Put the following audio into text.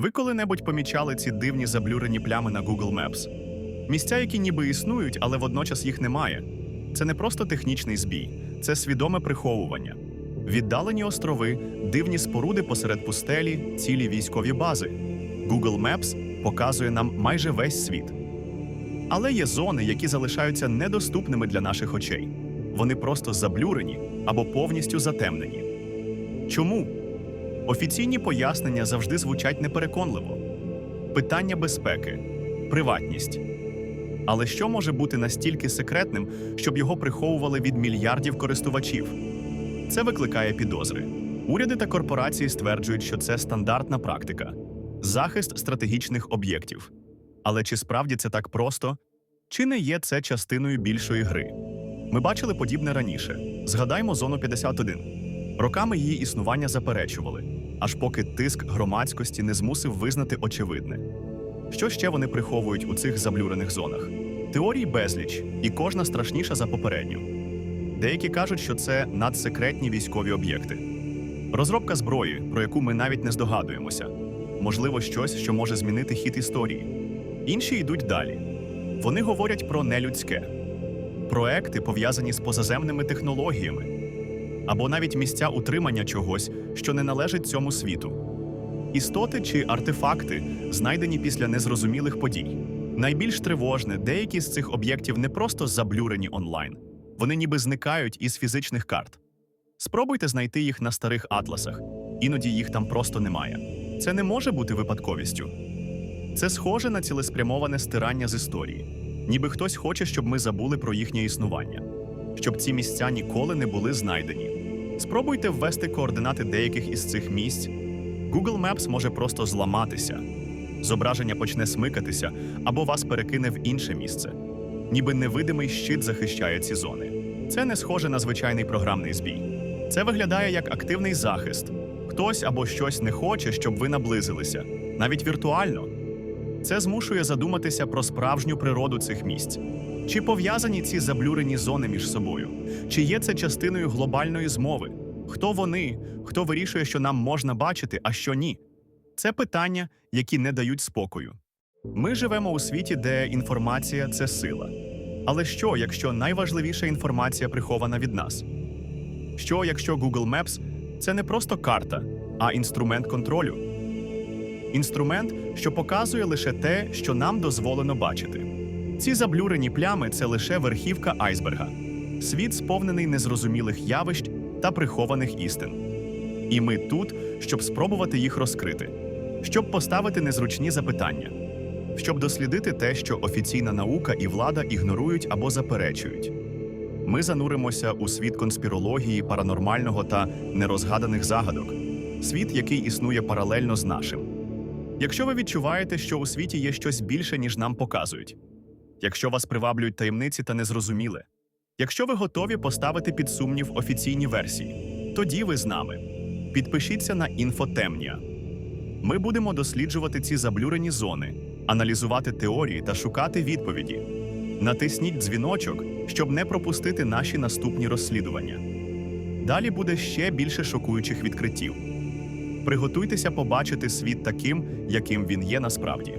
Ви коли-небудь помічали ці дивні заблюрені плями на Google Maps? Місця, які ніби існують, але водночас їх немає. Це не просто технічний збій, це свідоме приховування. Віддалені острови, дивні споруди посеред пустелі, цілі військові бази. Google Maps показує нам майже весь світ. Але є зони, які залишаються недоступними для наших очей. Вони просто заблюрені або повністю затемнені. Чому? Офіційні пояснення завжди звучать непереконливо. Питання безпеки, приватність. Але що може бути настільки секретним, щоб його приховували від мільярдів користувачів? Це викликає підозри. Уряди та корпорації стверджують, що це стандартна практика захист стратегічних об'єктів. Але чи справді це так просто? Чи не є це частиною більшої гри? Ми бачили подібне раніше. Згадаймо зону 51. Роками її існування заперечували, аж поки тиск громадськості не змусив визнати очевидне. Що ще вони приховують у цих заблюрених зонах? Теорій безліч, і кожна страшніша за попередню. Деякі кажуть, що це надсекретні військові об'єкти. Розробка зброї, про яку ми навіть не здогадуємося, можливо, щось, що може змінити хід історії. Інші йдуть далі. Вони говорять про нелюдське, проекти, пов'язані з позаземними технологіями, або навіть місця утримання чогось, що не належить цьому світу. Істоти чи артефакти, знайдені після незрозумілих подій. Найбільш тривожне, деякі з цих об'єктів не просто заблюрені онлайн, вони ніби зникають із фізичних карт. Спробуйте знайти їх на старих атласах, іноді їх там просто немає. Це не може бути випадковістю. Це схоже на цілеспрямоване стирання з історії, ніби хтось хоче, щоб ми забули про їхнє існування, щоб ці місця ніколи не були знайдені. Спробуйте ввести координати деяких із цих місць. Google Maps може просто зламатися, зображення почне смикатися або вас перекине в інше місце. Ніби невидимий щит захищає ці зони. Це не схоже на звичайний програмний збій. Це виглядає як активний захист. Хтось або щось не хоче, щоб ви наблизилися, навіть віртуально. Це змушує задуматися про справжню природу цих місць. Чи пов'язані ці заблюрені зони між собою? Чи є це частиною глобальної змови? Хто вони? Хто вирішує, що нам можна бачити, а що ні? Це питання, які не дають спокою. Ми живемо у світі, де інформація це сила. Але що, якщо найважливіша інформація прихована від нас? Що, якщо Google Maps це не просто карта, а інструмент контролю? Інструмент, що показує лише те, що нам дозволено бачити. Ці заблюрені плями це лише верхівка айсберга, світ сповнений незрозумілих явищ та прихованих істин. І ми тут, щоб спробувати їх розкрити, щоб поставити незручні запитання, щоб дослідити те, що офіційна наука і влада ігнорують або заперечують. Ми зануримося у світ конспірології, паранормального та нерозгаданих загадок, світ, який існує паралельно з нашим. Якщо ви відчуваєте, що у світі є щось більше, ніж нам показують, якщо вас приваблюють таємниці та незрозуміле, якщо ви готові поставити під сумнів офіційні версії, тоді ви з нами. Підпишіться на інфотемнія. Ми будемо досліджувати ці заблюрені зони, аналізувати теорії та шукати відповіді. Натисніть дзвіночок, щоб не пропустити наші наступні розслідування. Далі буде ще більше шокуючих відкриттів. Приготуйтеся побачити світ таким, яким він є насправді.